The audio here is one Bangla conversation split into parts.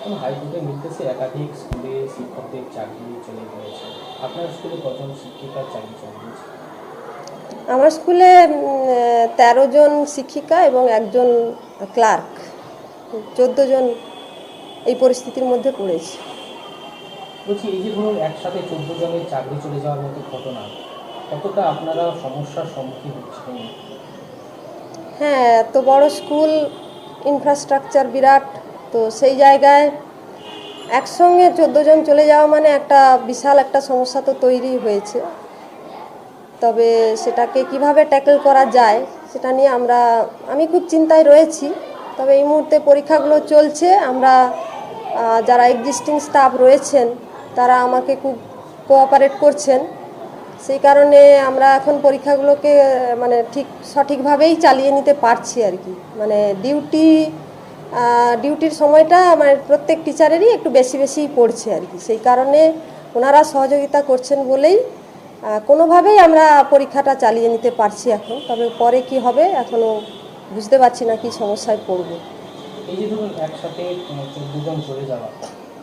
এখন হাইকোর্টের নির্দেশে একাধিক স্কুলে শিক্ষকদের চাকরি চলে গিয়েছে। আপনার স্কুলে কজন শিক্ষিকার চাকরি চলে গিয়েছে আমার স্কুলে তেরো জন শিক্ষিকা এবং একজন ক্লার্ক চোদ্দ জন এই পরিস্থিতির মধ্যে পড়েছে। বলছি এই যে ধরুন একসাথে চোদ্দ জনের চাকরি চলে যাওয়ার মতো ঘটনা কতটা আপনারা সমস্যার সম্মুখীন হচ্ছেন? হ্যাঁ এত বড় স্কুল ইনফ্রাস্ট্রাকচার বিরাট। তো সেই জায়গায় একসঙ্গে চোদ্দ জন চলে যাওয়া মানে একটা বিশাল একটা সমস্যা তো তৈরি হয়েছে। তবে সেটাকে কীভাবে ট্যাকেল করা যায় সেটা নিয়ে আমরা, আমি খুব চিন্তায় রয়েছি। তবে এই মুহূর্তে পরীক্ষাগুলো চলছে, আমরা যারা এক্সিস্টিং স্টাফ রয়েছেন, তারা আমাকে খুব কোঅপারেট করছেন। সেই কারণে আমরা এখন পরীক্ষাগুলোকে মানে ঠিক সঠিকভাবেই চালিয়ে নিতে পারছি আর কি। মানে ডিউটি ডিউটির সময়টা মানে প্রত্যেক টিচারেরই একটু বেশি বেশি পড়ছে আর কি। সেই কারণে ওনারা সহযোগিতা করছেন বলেই কোনোভাবেই আমরা পরীক্ষাটা চালিয়ে নিতে পারছি এখন। তবে পরে কি হবে এখনও বুঝতে পারছি না কি সমস্যায় পড়ব। এই যে ধরুন একসাথে চোদ্দ চলে যাওয়া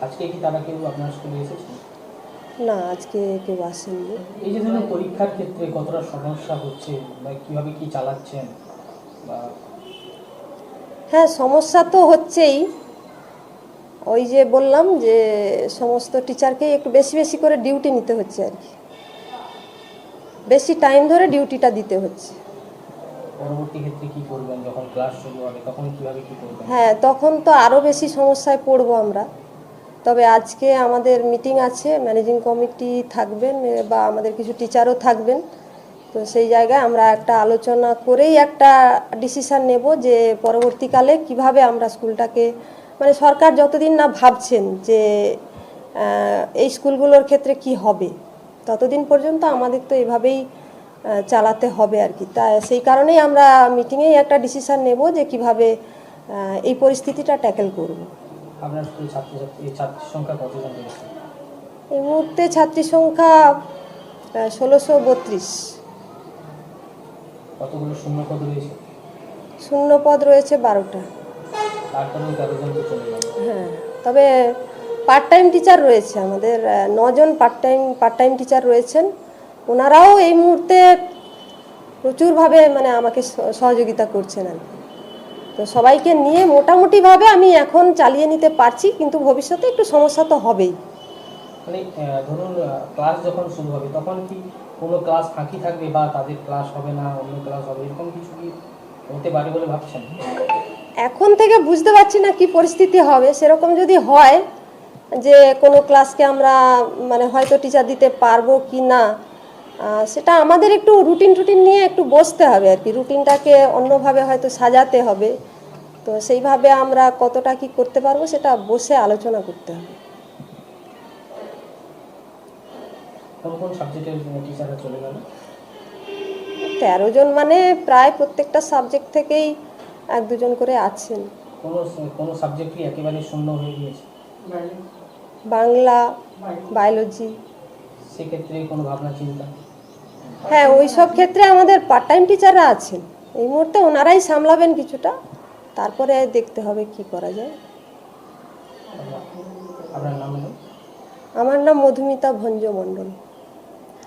আজকে কি তারা কেউ আপনার স্কুলে এসেছে? না আজকে কেউ আসেননি। এই যে ধরুন পরীক্ষার ক্ষেত্রে কতটা সমস্যা হচ্ছে বা কীভাবে কি চালাচ্ছেন বা হ্যাঁ সমস্যা তো হচ্ছেই। ওই যে বললাম যে সমস্ত টিচারকেই একটু বেশি বেশি করে ডিউটি নিতে হচ্ছে আর কি। বেশি টাইম ধরে ডিউটিটা দিতে হচ্ছে। পরবর্তী ক্ষেত্রে কি করবেন? যখন ক্লাস শুরু হবে তখন কীভাবে কি করবেন? হ্যাঁ তখন তো আরও বেশি সমস্যায় পড়ব আমরা। তবে আজকে আমাদের মিটিং আছে ম্যানেজিং কমিটি থাকবেন বা আমাদের কিছু টিচারও থাকবেন। তো সেই জায়গায় আমরা একটা আলোচনা করেই একটা ডিসিশন নেব যে পরবর্তীকালে কীভাবে আমরা স্কুলটাকে মানে সরকার যতদিন না ভাবছেন যে এই স্কুলগুলোর ক্ষেত্রে কি হবে ততদিন পর্যন্ত আমাদের তো এভাবেই চালাতে হবে আর কি। তা সেই কারণেই আমরা মিটিংয়েই একটা ডিসিশন নেব যে কীভাবে এই পরিস্থিতিটা ট্যাকেল করব। আপনার স্কুলে সংখ্যা কতজন এই মুহূর্তে ছাত্রী সংখ্যা ষোলোশো বত্রিশ। কতগুলো শূন্যপদ রয়েছে? শূন্য পদ রয়েছে বারোটা। হ্যাঁ তবে পার্ট টাইম টিচার রয়েছে আমাদের নজন part time part time teacher রয়েছেন। ওনারাও এই মুহূর্তে প্রচুরভাবে মানে আমাকে সহযোগিতা করছেন আর তো সবাইকে নিয়ে মোটামুটিভাবে আমি এখন চালিয়ে নিতে পারছি কিন্তু ভবিষ্যতে একটু সমস্যা তো হবেই। মানে ধরুন ক্লাস যখন শুরু হবে তখন কি কোনো ক্লাস ফাঁকি থাকবে বা তাদের ক্লাস হবে না, অন্য ক্লাস হবে, এরকম কিছু কি হতে পারে বলে ভাবছেন? এখন থেকে বুঝতে পারছি না কি পরিস্থিতি হবে। সেরকম যদি হয় যে কোনো ক্লাসকে আমরা মানে হয়তো টিচার দিতে পারব কি না সেটা আমাদের একটু রুটিন টুটিন নিয়ে একটু বসতে হবে আর কি। রুটিনটাকে অন্যভাবে হয়তো সাজাতে হবে। তো সেইভাবে আমরা কতটা কি করতে পারব সেটা বসে আলোচনা করতে হবে। কোন কোন সাবজেক্টের টিচাররা চলে গেল? তেরো জন মানে প্রায় প্রত্যেকটা সাবজেক্ট থেকেই এক দুজন করে আছেন। কোনো কোনো সাবজেক্ট কি একেবারে শূন্য হয়ে গিয়েছে? বাংলা। বায়োলজি সেক্ষেত্রে কোনো ভাবনা চিন্তা? হ্যাঁ ওই সব ক্ষেত্রে আমাদের পার্ট টাইম টিচাররা আছেন। এই মুহূর্তে ওনারাই সামলাবেন কিছুটা তারপরে দেখতে হবে কি করা যায়। আমার নাম মধুমিতা ভঞ্জ মণ্ডল।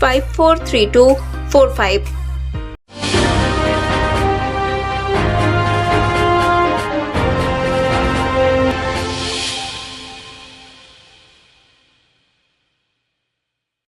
543245